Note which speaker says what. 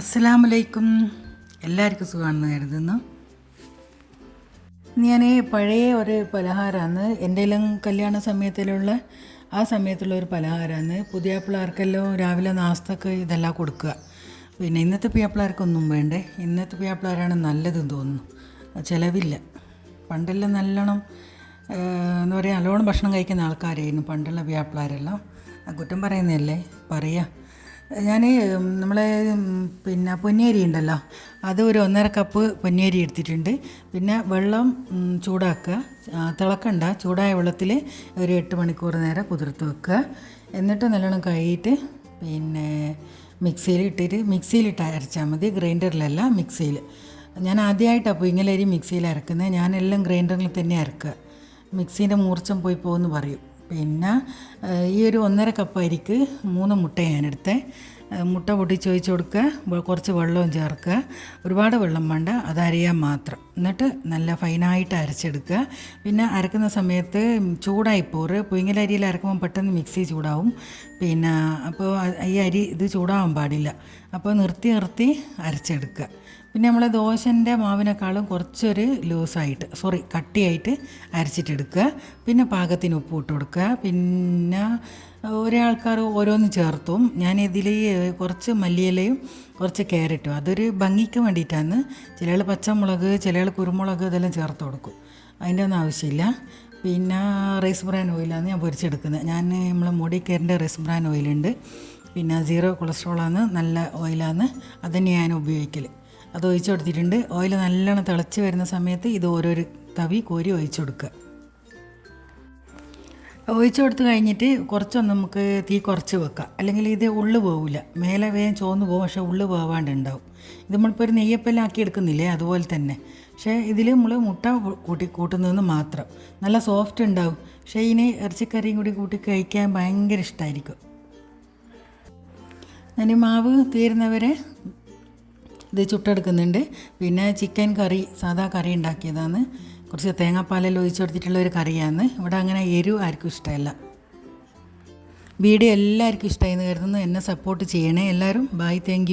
Speaker 1: അസ്സലാമലൈക്കും. എല്ലാവർക്കും സുഖമാണെന്ന് കരുതുന്നു. ഞാൻ പഴയ ഒരു പലഹാരമാണ് എല്ലാം കല്യാണ സമയത്തിലുള്ള ആ സമയത്തുള്ള ഒരു പലഹാരമാണ് പുതിയ പിള്ളേർക്കെല്ലാം രാവിലെ നാസ്തക്ക് ഇതെല്ലാം കൊടുക്കുക. പിന്നെ ഇന്നത്തെ പിയാപ്പിളാർക്കൊന്നും വേണ്ടേ? ഇന്നത്തെ പിയാപ്പിളാരാണ് നല്ലതെന്ന് തോന്നുന്നു. ചിലവില്ല. പണ്ടെല്ലാം നല്ലോണം എന്താ പറയുക നല്ലോണം ഭക്ഷണം കഴിക്കുന്ന ആൾക്കാരായിരുന്നു പണ്ടുള്ള പിയാപ്പിളാരെല്ലാം കുറ്റം പറയുന്നതല്ലേ? പറയാം. ഞാൻ നമ്മളെ പിന്നെ പൊന്നിയരി ഉണ്ടല്ലോ. അത് ഒരു ഒന്നര കപ്പ് പൊന്നിയരി എടുത്തിട്ടുണ്ട്. പിന്നെ വെള്ളം ചൂടാക്കുക. തിളക്കണ്ട. ചൂടായ വെള്ളത്തിൽ ഒരു എട്ട് മണിക്കൂർ നേരം കുതിർത്ത് വെക്കുക. എന്നിട്ട് നല്ലോണം കഴുകിയിട്ട് പിന്നെ മിക്സിയിൽ ഇട്ടിട്ട് മിക്സിയിലിട്ട് അരച്ചാൽ മതി. ഗ്രൈൻഡറിലല്ല മിക്സിയിൽ. ഞാൻ ആദ്യമായിട്ടാണ് പുയിങ്ങലരി മിക്സിയിൽ അരക്കുന്നത്. ഞാനെല്ലാം ഗ്രൈൻഡറിൽ തന്നെ അരക്കുക. മിക്സീന്റെ മൂർച്ചം പോയി പോകുമെന്ന് പറയും. പിന്നെ ഈ ഒരു ഒന്നര കപ്പ് അരിക്ക് മൂന്ന് മുട്ട ഞാനെടുത്തേ. മുട്ട പൊട്ടിച്ച് ഒഴിച്ച് കൊടുക്കുക കുറച്ച് വെള്ളവും ചേർക്കുക. ഒരുപാട് വെള്ളം വേണ്ട. അത് മാത്രം. എന്നിട്ട് നല്ല ഫൈനായിട്ട് അരച്ചെടുക്കുക. പിന്നെ അരക്കുന്ന സമയത്ത് ചൂടായി പോറ് പുയങ്ങലരിയിൽ അരക്കുമ്പോൾ പെട്ടെന്ന് മിക്സി ചൂടാവും. പിന്നെ അപ്പോൾ ഈ അരി ഇത് ചൂടാവാൻ പാടില്ല. അപ്പോൾ നിർത്തി നിർത്തി അരച്ചെടുക്കുക. പിന്നെ നമ്മൾ ദോശന്റെ മാവിനേക്കാളും കുറച്ചൊരു ലൂസായിട്ട് സോറി കട്ടിയായിട്ട് അരച്ചിട്ടെടുക്കുക. പിന്നെ പാകത്തിന് ഉപ്പ് ഇട്ട് കൊടുക്കുക. പിന്നെ ഒരേ ആൾക്കാർ ഓരോന്ന് ചേർത്തും. ഞാൻ ഇതിൽ കുറച്ച് മല്ലിയിലയും കുറച്ച് ക്യാരറ്റും അതൊരു ഭംഗിക്ക് വേണ്ടിയിട്ടാണ്. ചിലയാൾ പച്ചമുളക് ചിലയാൾ കുരുമുളക് ഇതെല്ലാം ചേർത്ത് കൊടുക്കും. അതിന്റെ ഒന്നും ആവശ്യമില്ല. പിന്നെ റൈസ് ബ്രാൻ ഓയിലാണ് ഞാൻ പൊരിച്ചെടുക്കുന്നത്. ഞാൻ നമ്മളെ മുടി കയറിന്റെ റൈസ് ബ്രാൻ ഓയിലുണ്ട് പിന്നെ സീറോ കൊളസ്ട്രോളാണ് നല്ല ഓയിലാണ് അത് തന്നെ ഞാൻ ഉപയോഗിക്കൽ അത് ഒഴിച്ചു കൊടുത്തിട്ടുണ്ട്. ഓയിൽ നല്ലോണം തിളച്ച് വരുന്ന സമയത്ത് ഇത് ഓരോരു തവി കോരി ഒഴിച്ചു കൊടുക്കുക. ഒഴിച്ചു കൊടുത്ത് കഴിഞ്ഞിട്ട് കുറച്ചൊന്ന് നമുക്ക് തീ കുറച്ച് വെക്കാം. അല്ലെങ്കിൽ ഇത് ഉള്ളു പോവില്ല മേലെ വേഗം ചോന്ന് പോകും. പക്ഷേ ഉള്ളു പോവാണ്ടുണ്ടാവും ഇത് നമ്മളിപ്പോൾ ഒരു നെയ്യപ്പെല്ലാം ആക്കി എടുക്കുന്നില്ലേ? അതുപോലെ തന്നെ. പക്ഷേ ഇതിൽ നമ്മൾ മുട്ട കൂട്ടി കൂട്ടുന്നതെന്ന് മാത്രം. നല്ല സോഫ്റ്റ് ഉണ്ടാവും. പക്ഷേ ഇനി ഇറച്ചിക്കറിയും കൂടി കൂട്ടി കഴിക്കാൻ ഭയങ്കര ഇഷ്ടമായിരിക്കും ഞാൻ മാവ് തീരുന്നവരെ ഇത് ചുട്ടെടുക്കുന്നുണ്ട്. പിന്നെ ചിക്കൻ കറി സാധാ കറി ഉണ്ടാക്കിയതാണ്. കുറച്ച് തേങ്ങാപ്പാലിൽ ഒഴിച്ച് കൊടുത്തിട്ടുള്ള ഒരു കറിയാണ്. ഇവിടെ അങ്ങനെ എരിവ് ആർക്കും ഇഷ്ടമല്ല. വീഡിയോ എല്ലാവർക്കും ഇഷ്ടമായി എന്ന് കരുതുന്നു. എന്നെ സപ്പോർട്ട് ചെയ്യണേ എല്ലാവരും. Bye thank